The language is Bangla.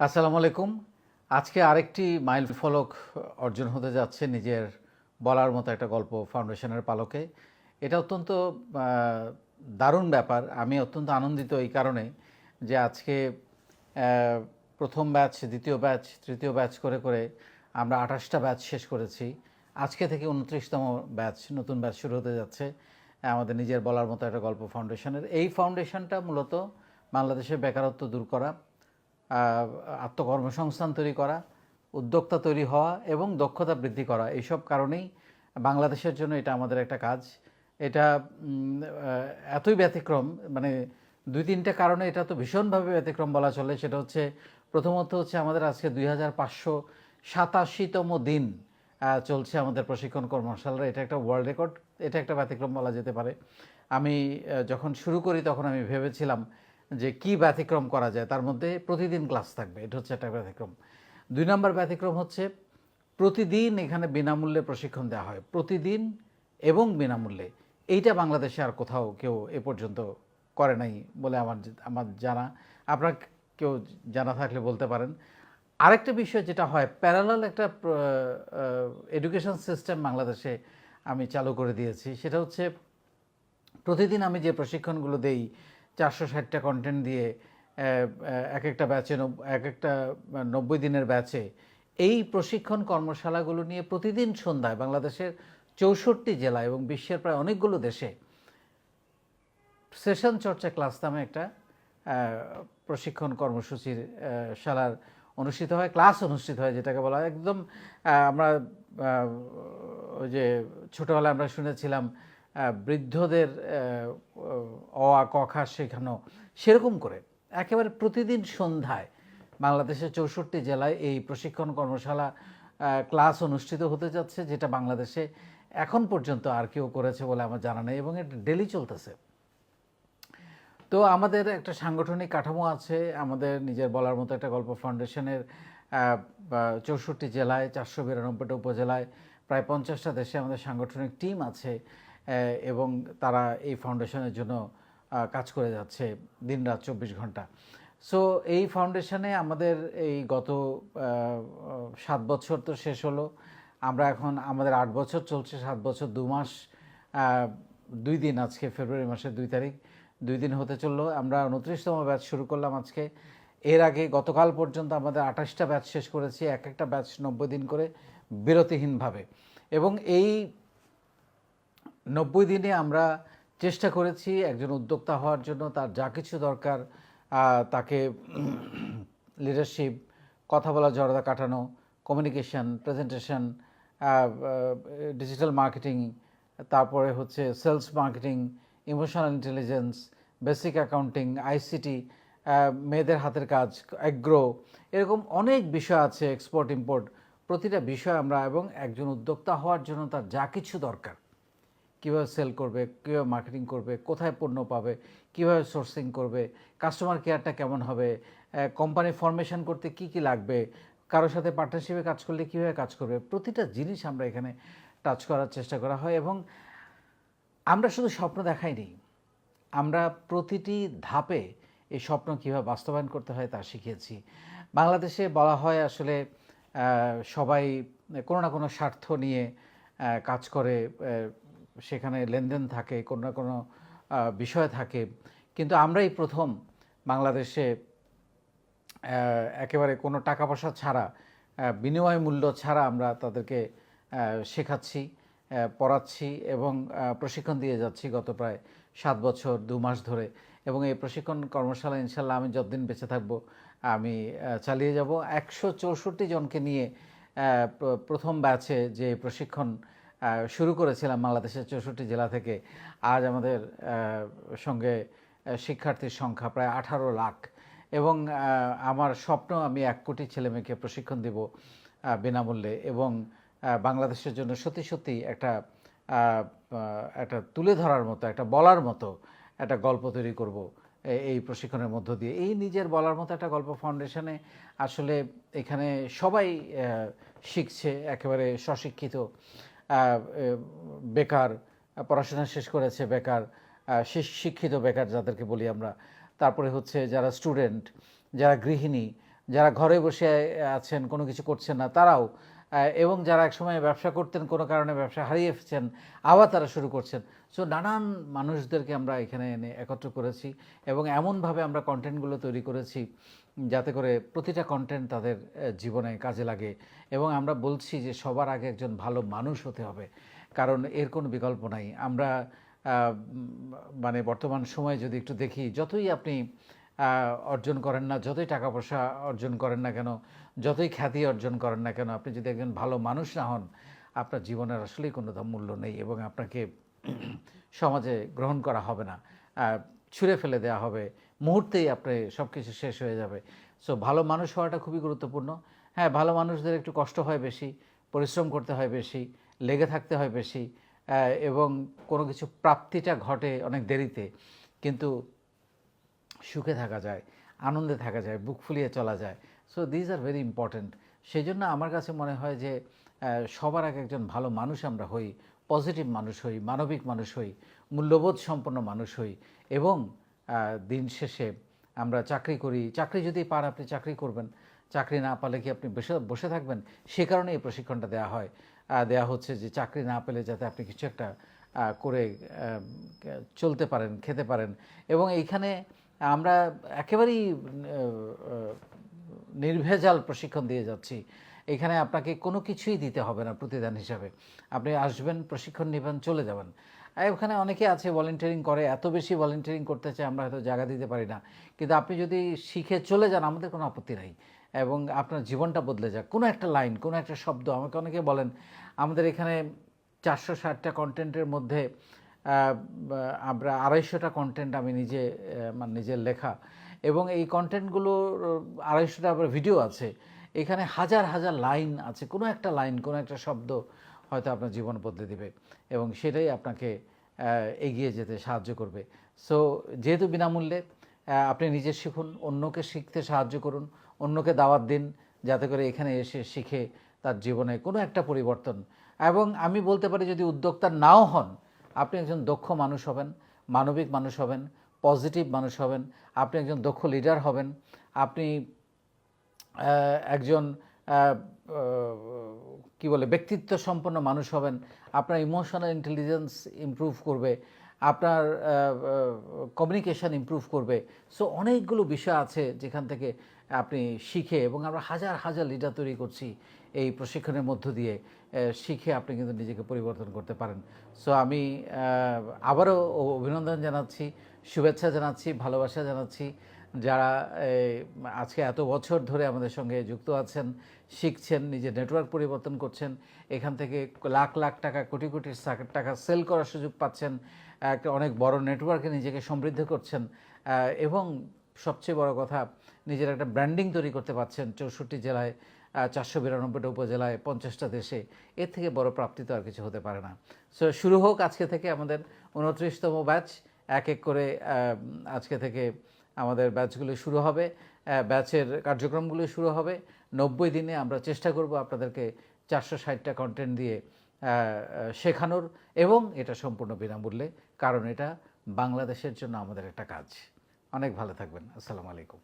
আসসালামু আলাইকুম। আজকে আরেকটি মাইল ফলক অর্জন হতে যাচ্ছে নিজের বলার মতো একটা গল্প ফাউন্ডেশনের পালকে। এটা অত্যন্ত দারুণ ব্যাপার। আমি অত্যন্ত আনন্দিত এই কারণে যে আজকে প্রথম ব্যাচ, দ্বিতীয় ব্যাচ, তৃতীয় ব্যাচ করে করে আমরা আঠাশটা ব্যাচ শেষ করেছি। আজকে থেকে উনত্রিশতম ব্যাচ, নতুন ব্যাচ শুরু হতে যাচ্ছে আমাদের নিজের বলার মতো একটা গল্প ফাউন্ডেশনের। এই ফাউন্ডেশনটা মূলত বাংলাদেশের বেকারত্ব দূর করা আত্মকর্মসংস্থান তৈরি করা, উদ্যোক্তা তৈরি হওয়া এবং দক্ষতা বৃদ্ধি করা, এইসব কারণেই বাংলাদেশের জন্য এটা আমাদের একটা কাজ। এটা এতই ব্যতিক্রম মানে দুই তিনটা কারণে এটা তো ভীষণভাবে ব্যতিক্রম বলা চলে, সেটা হচ্ছে প্রথমত হচ্ছে আমাদের আজকে দুই হাজার পাঁচশো সাতাশিতম দিন চলছে আমাদের প্রশিক্ষণ কর্মশালার। এটা একটা ওয়ার্ল্ড রেকর্ড এটা একটা ব্যতিক্রম বলা যেতে পারে। আমি যখন শুরু করি তখন আমি ভেবেছিলাম যে কি ব্যতিক্রম করা যায়, তার মধ্যে প্রতিদিন ক্লাস থাকবে, এটা হচ্ছে একটা ব্যতিক্রম। দুই নম্বর ব্যতিক্রম হচ্ছে প্রতিদিন এখানে বিনামূল্যে প্রশিক্ষণ দেওয়া হয়, প্রতিদিন এবং বিনামূল্যে। এইটা বাংলাদেশে আর কোথাও কেউ এ পর্যন্ত করে নাই বলে আমার আমার জানা, আপনার কেউ জানা থাকলে বলতে পারেন। আরেকটা বিষয় যেটা হয় প্যারালাল একটা এডুকেশন সিস্টেম বাংলাদেশে আমি চালু করে দিয়েছি, সেটা হচ্ছে প্রতিদিন আমি যে প্রশিক্ষণগুলো দেই চারশো ষাটটা কন্টেন্ট দিয়ে এক একটা ব্যাচে এক একটা নব্বই দিনের ব্যাচে এই প্রশিক্ষণ কর্মশালাগুলো নিয়ে প্রতিদিন সন্ধ্যায় বাংলাদেশের চৌষট্টি জেলা এবং বিশ্বের প্রায় অনেকগুলো দেশে সেশন চর্চা ক্লাস নামে একটা প্রশিক্ষণ কর্মসূচির শালার অনুষ্ঠিত হয় ক্লাস অনুষ্ঠিত হয়, যেটাকে বলা হয় একদম আমরা ওই যে ছোটোবেলায় আমরা শুনেছিলাম বৃদ্ধদের অ, আ, ক, খা শেখানো সেরকম করে। একেবারে প্রতিদিন সন্ধ্যায় বাংলাদেশের চৌষট্টি জেলায় এই প্রশিক্ষণ কর্মশালা ক্লাস অনুষ্ঠিত হতে যাচ্ছে, যেটা বাংলাদেশে এখন পর্যন্ত আর কেউ করেছে বলে আমার জানা নেই এবং এটা ডেলি চলতেছে। তো আমাদের একটা সাংগঠনিক কাঠামো আছে, আমাদের নিজের বলার মতো একটা গল্প ফাউন্ডেশনের চৌষট্টি জেলায়, চারশো বিরানব্বইটা উপজেলায়, প্রায় পঞ্চাশটা দেশে আমাদের সাংগঠনিক টিম আছে। এবং তারা এই ফাউন্ডেশনের জন্য কাজ করে যাচ্ছে দিনরাত চব্বিশ ঘণ্টা। সো এই ফাউন্ডেশনে আমাদের এই গত সাত বছর তো শেষ হলো। আমরা এখন, আমাদের আট বছর চলছে, সাত বছর দু মাস দুই দিন আজকে, ফেব্রুয়ারি মাসের দুই তারিখ, দুই দিন হতে চলল। আমরা উনত্রিশতম ব্যাচ শুরু করলাম আজকে। এর আগে গতকাল পর্যন্ত আমাদের আঠাশটা ব্যাচ শেষ করেছি, এক একটা ব্যাচ নব্বই দিন করে বিরতিহীনভাবে। এবং এই নব্বই দিনে আমরা চেষ্টা করেছি একজন উদ্যোক্তা হওয়ার জন্য তার যা কিছু দরকার তাকে লিডারশিপ কথা বলা জড়তা কাটানো কমিউনিকেশন প্রেজেন্টেশন ডিজিটাল মার্কেটিং তারপরে হচ্ছে sales marketing emotional intelligence basic accounting ICT মেয়েদের হাতের কাজ অ্যাগ্রো এরকম অনেক বিষয় আছে এক্সপোর্ট ইম্পোর্ট প্রতিটা বিষয় আমরা এবং একজন উদ্যোক্তা হওয়ার জন্য তার যা কিছু দরকার। কীভাবে সেল করবে, কীভাবে মার্কেটিং করবে, কোথায় পণ্য পাবে, কীভাবে সোর্সিং করবে কাস্টমার কেয়ারটা কেমন হবে কোম্পানি ফরমেশন করতে কি কি লাগবে, কারোর সাথে পার্টনারশিপে কাজ করলে কীভাবে কাজ করবে, প্রতিটা জিনিস আমরা এখানে টাচ করার চেষ্টা করা হয় এবং আমরা শুধু স্বপ্ন দেখাইনি আমরা প্রতিটি ধাপে এই স্বপ্ন কীভাবে বাস্তবায়ন করতে হয় তা শিখিয়েছি। বাংলাদেশে বলা হয় আসলে সবাই কোনো না কোনো স্বার্থ নিয়ে কাজ করে সেখানে লেনদেন থাকে, কোনো না কোনো বিষয় থাকে। কিন্তু আমরাই প্রথম বাংলাদেশে একেবারে কোনো টাকা পয়সা ছাড়া বিনিময় মূল্য ছাড়া আমরা তাদেরকে শেখাচ্ছি পড়াচ্ছি এবং প্রশিক্ষণ দিয়ে যাচ্ছি গত প্রায় সাত বছর, দু মাস ধরে। এবং এই প্রশিক্ষণ কর্মশালা ইনশাল্লাহ আমি যতদিন বেঁচে থাকব, আমি চালিয়ে যাব। একশো চৌষট্টি জনকে নিয়ে প্রথম ব্যাচে যে প্রশিক্ষণ শুরু করেছিলাম বাংলাদেশের চৌষট্টি জেলা থেকে। আজ আমাদের সঙ্গে শিক্ষার্থীর সংখ্যা প্রায় আঠারো লাখ। এবং আমার স্বপ্ন আমি এক কোটি ছেলেমেয়েকে প্রশিক্ষণ দেব বিনামূল্যে। এবং বাংলাদেশের জন্য সত্যি সত্যি একটা একটা তুলে ধরার মতো, একটা বলার মতো একটা গল্প তৈরি করব এই প্রশিক্ষণের মধ্য দিয়ে। এই নিজের বলার মতো একটা গল্প ফাউন্ডেশনে আসলে এখানে সবাই শিখছে, একেবারে স্বশিক্ষিত। বেকার, পড়াশোনা শেষ করেছে বেকার শেষ শিক্ষিত বেকার যাদেরকে বলি আমরা। তারপরে হচ্ছে যারা স্টুডেন্ট, যারা গৃহিণী, যারা ঘরে বসে আছেন, কোনো কিছু করছেন না, তারাও এবং যারা একসময় ব্যবসা করতেন, কোনো কারণে ব্যবসা হারিয়ে ফেলছেন, আবার তারা শুরু করছেন। সো নানান মানুষদেরকে আমরা এখানে এনে একত্র করেছি এবং এমনভাবে আমরা কন্টেন্টগুলো তৈরি করেছি যাতে করে প্রতিটা কন্টেন্ট তাদের জীবনে কাজে লাগে এবং আমরা বলছি যে সবার আগে একজন ভালো মানুষ হতে হবে, কারণ এর কোনো বিকল্প নাই। আমরা মানে বর্তমান সময়ে যদি একটু দেখি, যতই আপনি অর্জন করেন না, যতই টাকা পয়সা অর্জন করেন না কেন, যতই খ্যাতি অর্জন করেন না কেন, আপনি যদি একজন ভালো মানুষ না হন, আপনার জীবনের আসলেই কোনো মূল্য নেই এবং আপনাকে সমাজে গ্রহণ করা হবে না। ছুঁড়ে ফেলে দেওয়া হবে। মুহূর্তেই আপনি সব কিছু শেষ হয়ে যাবে। সো ভালো মানুষ হওয়াটা খুবই গুরুত্বপূর্ণ। হ্যাঁ ভালো মানুষদের একটু কষ্ট হয় বেশি, পরিশ্রম করতে হয় বেশি, লেগে থাকতে হয় বেশি এবং কোনো কিছু প্রাপ্তিটা ঘটে অনেক দেরিতে। কিন্তু সুখে থাকা যায়, আনন্দে থাকা যায়, বুক ফুলিয়ে চলা যায়। So these are very important সেই জন্য আমার কাছে মনে হয় যে সবার আগে একজন ভালো মানুষ আমরা হই পজিটিভ মানুষ হই, মানবিক মানুষ হই, মূল্যবোধ সম্পন্ন মানুষ হই, এবং দিন শেষে আমরা চাকরি করি। চাকরি যদি পান আপনি চাকরি করবেন। চাকরি না পালে কি আপনি বসে বসে থাকবেন? সে কারণে এই প্রশিক্ষণটা দেওয়া হয়। দেওয়া হচ্ছে যে, চাকরি না পেলে যাতে আপনি কিছু একটা করে চলতে পারেন, খেতে পারেন। এবং এইখানে আমরা একেবারেই নির্ভেজাল প্রশিক্ষণ দিয়ে যাচ্ছি। এখানে আপনাকে কোনো কিছুই দিতে হবে না প্রতিদান হিসাবে। আপনি আসবেন, প্রশিক্ষণ নেবেন, চলে যাবেন। ওখানে অনেকে আছে ভলেন্টিয়ারিং করে, এত বেশি ভলেন্টিয়ারিং করতে চায় আমরা হয়তো জায়গা দিতে পারি না। কিন্তু আপনি যদি শিখে চলে যান, আমাদের কোনো আপত্তি নাই। এবং আপনার জীবনটা বদলে যাক। কোনো একটা লাইন, কোনো একটা শব্দ, আমাকে অনেকে বলেন, আমাদের এখানে চারশো ষাটটা কন্টেন্টের মধ্যে আমরা আড়াইশোটা কন্টেন্ট আমি নিজে মানে নিজের লেখা। এবং এই কন্টেন্টগুলোর আড়াইশোটা আবার ভিডিও আছে। এখানে হাজার হাজার লাইন আছে। কোনো একটা লাইন কোনো একটা শব্দ হয়তো আপনার জীবন বদলে দিবে। এবং সেটাই আপনাকে এগিয়ে যেতে সাহায্য করবে। সো যেহেতু বিনামূল্যে আপনি নিজে শিখুন, অন্যকে শিখতে সাহায্য করুন, অন্যকে দাওয়াত দিন, যাতে করে এখানে এসে শিখে তার জীবনে কোনো একটা পরিবর্তন। এবং আমি বলতে পারি, যদি উদ্যোক্তা নাও হন আপনি একজন দক্ষ মানুষ হবেন, মানবিক মানুষ হবেন পজিটিভ মানুষ হবেন, আপনি একজন দক্ষ লিডার হবেন, আপনি একজন কি বলে ব্যক্তিত্ব সম্পন্ন মানুষ হবেন, আপনার ইমোশনাল ইন্টেলিজেন্স ইমপ্রুভ করবে, আপনার কমিউনিকেশন ইমপ্রুভ করবে। সো অনেকগুলো বিষয় আছে যেখান থেকে আপনি শিখে এবং আমরা হাজার হাজার লিডার তৈরি করছি এই প্রশিক্ষণের মধ্য দিয়ে শিখে আপনি কিন্তু নিজেকে পরিবর্তন করতে পারেন। সো আমি আবারও অভিনন্দন জানাচ্ছি, শুভেচ্ছা জানাচ্ছি, ভালোবাসা জানাচ্ছি। যারা আজকে এত বছর ধরে আমাদের সঙ্গে যুক্ত আছেন, শিখছেন, নিজের নেটওয়ার্ক পরিবর্তন করছেন, এখান থেকে লাখ লাখ টাকা, কোটি কোটি টাকা সেল করার সুযোগ পাচ্ছেন একটা অনেক বড় নেটওয়ার্কে নিজেকে সমৃদ্ধ করছেন এবং সবচেয়ে বড় কথা, নিজের একটা ব্র্যান্ডিং তৈরি করতে পারছেন চৌষট্টি জেলায় চারশো বিরানব্বইটা উপজেলায়, পঞ্চাশটা দেশে। এর থেকে বড় প্রাপ্তি তো আর কিছু হতে পারে না। সো শুরু হোক আজকে থেকে আমাদের উনত্রিশতম ব্যাচ এক এক করে আজকে থেকে আমাদের ব্যাচগুলো শুরু হবে। ব্যাচের কার্যক্রমগুলো শুরু হবে। নব্বই দিনে আমরা চেষ্টা করব আপনাদেরকে চারশো ষাটটা কন্টেন্ট দিয়ে শেখানোর। এবং এটা সম্পূর্ণ বিনামূল্যে, কারণ এটা বাংলাদেশের জন্য আমাদের একটা কাজ। অনেক ভালো থাকবেন। আসসালামু আলাইকুম।